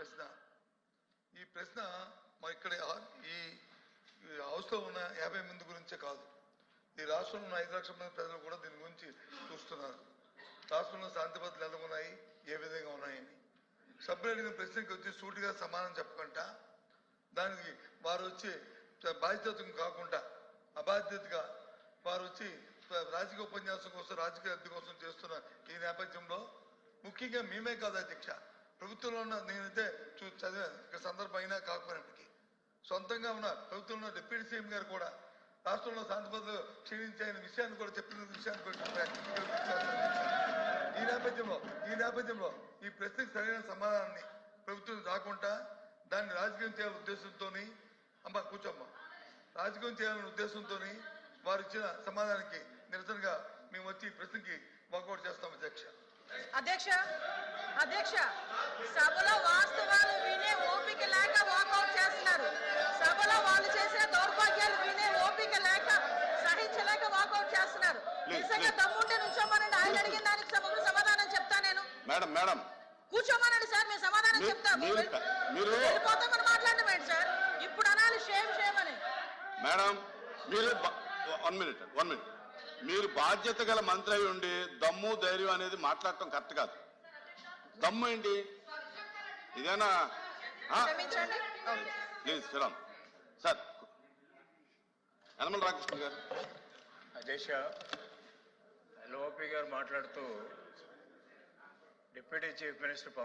ప్రశ్న. ఈ ప్రశ్న మా ఇక్కడ ఈ ఈ హౌస్లో ఉన్న యాభై మంది గురించే కాదు. ఈ రాష్ట్రంలో ఉన్న ఐదు లక్షల మంది ప్రజలు కూడా దీని గురించి చూస్తున్నారు. రాష్ట్రంలో శాంతి భద్రతలు ఎలా ఉన్నాయి? ఏ విధంగా ఉన్నాయని సభ్యులు అడిగిన ప్రశ్నకి వచ్చి సూటిగా సమానం చెప్పకుండా దానికి వారు వచ్చి బాధ్యతకు కాకుండా అబాధ్యతగా వారు వచ్చి రాజకీయ ఉపన్యాసం కోసం రాజకీయ అద్దె కోసం చేస్తున్న ఈ నేపథ్యంలో ముఖ్యంగా మేమే కాదు అధ్యక్ష. ప్రభుత్వంలో ఉన్న నేనైతే చూ చదివాను ఇక్కడ సందర్భం అయినా కాకపోయినప్పటికీ సొంతంగా ఉన్న ప్రభుత్వంలో డిప్యూటీ సీఎం గారు కూడా రాష్ట్రంలో శాంతి భద్రతలు క్షీణించాయన విషయాన్ని కూడా చెప్పిన విషయాన్ని కూడా ఈ నేపథ్యంలో ఈ నేపథ్యంలో ఈ ప్రశ్నకు సరైన సమాధానాన్ని ప్రభుత్వం రాకుండా దాన్ని రాజకీయం చేయాలనే ఉద్దేశంతో అమ్మ కూర్చోమ్మ. రాజకీయం చేయాలనే ఉద్దేశంతో వారు ఇచ్చిన సమాధానానికి నిరసనగా మేము వచ్చి ఈ ప్రశ్నకి వాకౌట్ చేస్తాం అధ్యక్ష. అధ్యక్ష అధ్యక్ష. సభలో వాస్తవాలు వినే ఓపిక లేక వాకౌట్ చేస్తున్నారు. సభలో వాళ్ళు చేసే దౌర్భాగ్యాలు వినే ఓపిక లేక సహించలేక వాకౌట్ చేస్తున్నారు. నిజంగా. దమ్ముంటే నుంచోమనండి. ఆయన అడిగిన దానికి సమాధానం చెప్తా నేను. Madam madam. కూర్చోమనండి సార్ మేము సమాధానం మీరు- చెప్తాము. వెళ్ళిపోతామని మాట్లాడమేంటి సార్? ఇప్పుడు అనాలి షేమ్ షేమ్ అని. మేడం మీరు వన్ మినిట్ వన్ మినిట్. మీరు బాధ్యత గల మంత్రి అయి ఉండి దమ్ము ధైర్యం అనేది మాట్లాడటం కరెక్ట్ కాదు. దమ్ము ఏంటి? ఇదేనా? Please Sriram sir Yanamala Ramakrishna garu. అధ్యక్ష లోపి గారు మాట్లాడుతూ డిప్యూటీ చీఫ్ మినిస్టర్